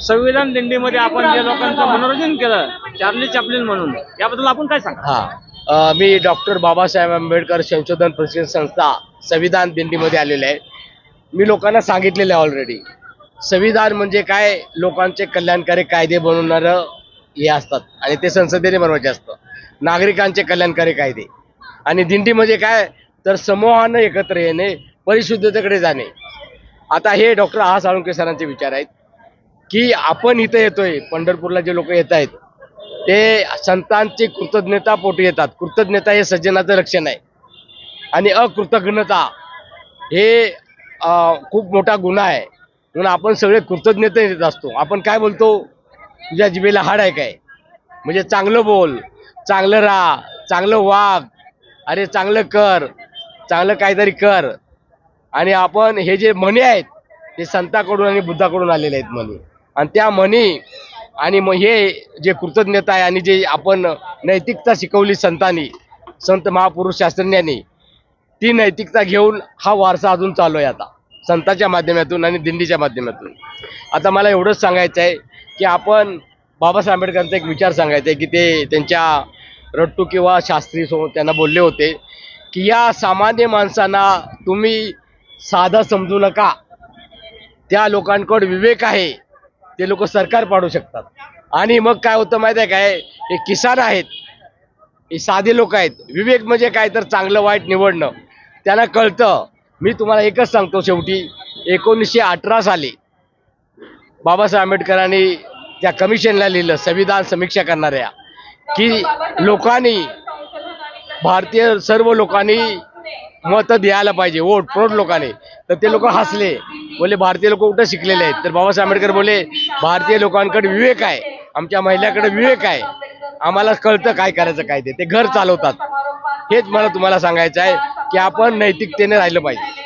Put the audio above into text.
संविधान दिंडीमध्ये आपण जे लोकांचं मनोरंजन केलं चार्ली चॅपलिन म्हणून याबद्दल आपण काय सांगा हा. मी डॉक्टर बाबासाहेब आंबेडकर संशोधन प्रशिक्षण संस्था संविधान दिंडीमध्ये आलेले आहे. मी लोकांना सांगितलेलं आहे ऑलरेडी संविधान म्हणजे काय? लोकांचे कल्याणकारी कायदे बनवणारं हे असतात आणि ते संसदेने बनवायचे असतं. नागरिकांचे कल्याणकारी कायदे. आणि दिंडी म्हणजे काय? तर समूहानं एकत्र येणे परिशुद्धतेकडे जाणे. आता हे डॉक्टर आहा साळुंके सरांचे विचार आहेत. की आपण इथं येतोय पंढरपूरला जे लोक येत आहेत ते संतांची कृतज्ञता पोटी येतात. कृतज्ञता हे सज्जनाचं लक्षण आहे. आणि अकृतज्ञता हे खूप मोठा गुन्हा आहे. म्हणून आपण सगळे कृतज्ञता येत असतो. आपण काय बोलतो? तुझ्या जिभेला हाड आहे काय? म्हणजे चांगलं बोल चांगलं राहा चांगलं वाग अरे चांगलं कर चांगलं काहीतरी कर. आणि आपण हे जे म्हणी आहेत ते संताकडून आणि बुद्धाकडून आलेले आहेत म्हणी. आणि त्या म्हणी आणि मग हे जे कृतज्ञता आहे आणि जे आपण नैतिकता शिकवली संतांनी संत महापुरुष शास्त्रज्ञांनी ती नैतिकता घेऊन हा वारसा अजून चालू आहे आता संतांच्या माध्यमातून आणि दिंडीच्या माध्यमातून. आता मला एवढंच सांगायचं आहे की आपण बाबासाहेब आंबेडकरांचा एक विचार सांगायचा आहे की ते त्यांच्या रट्टू किंवा शास्त्री त्यांना बोलले होते की या सामान्य माणसांना तुम्ही साधा समजू नका. त्या लोकांकडे विवेक आहे. ते लोक सरकार पाडू शकतात. आणि मग काय होतं माहिती आहे काय? हे किसान आहेत. हे साधे लोक आहेत. विवेक म्हणजे काय तर चांगलं वाईट निवडणं. त्यांना कळतं. मी तुम्हाला एकच सांगतो शेवटी. एकोणीसशे अठरा साली बाबासाहेब आंबेडकरांनी त्या कमिशनला लिहिलं संविधान समीक्षा करणाऱ्या की लोकांनी भारतीय सर्व लोकांनी मत द्यायला पाहिजे. वोट प्रौढ लोकांनी. तर ते लोक हसले. बोले भारतीय लोक कुठं शिकलेले आहेत? तर बाबासाहेब आंबेडकर बोले भारतीय लोकांकडे विवेक आहे. आमच्या महिलाकडे विवेक आहे. आम्हाला कळतं काय करायचं काय ते. ते घर चालवतात. हेच मला तुम्हाला सांगायचं आहे की आपण नैतिकतेने राहिलं पाहिजे.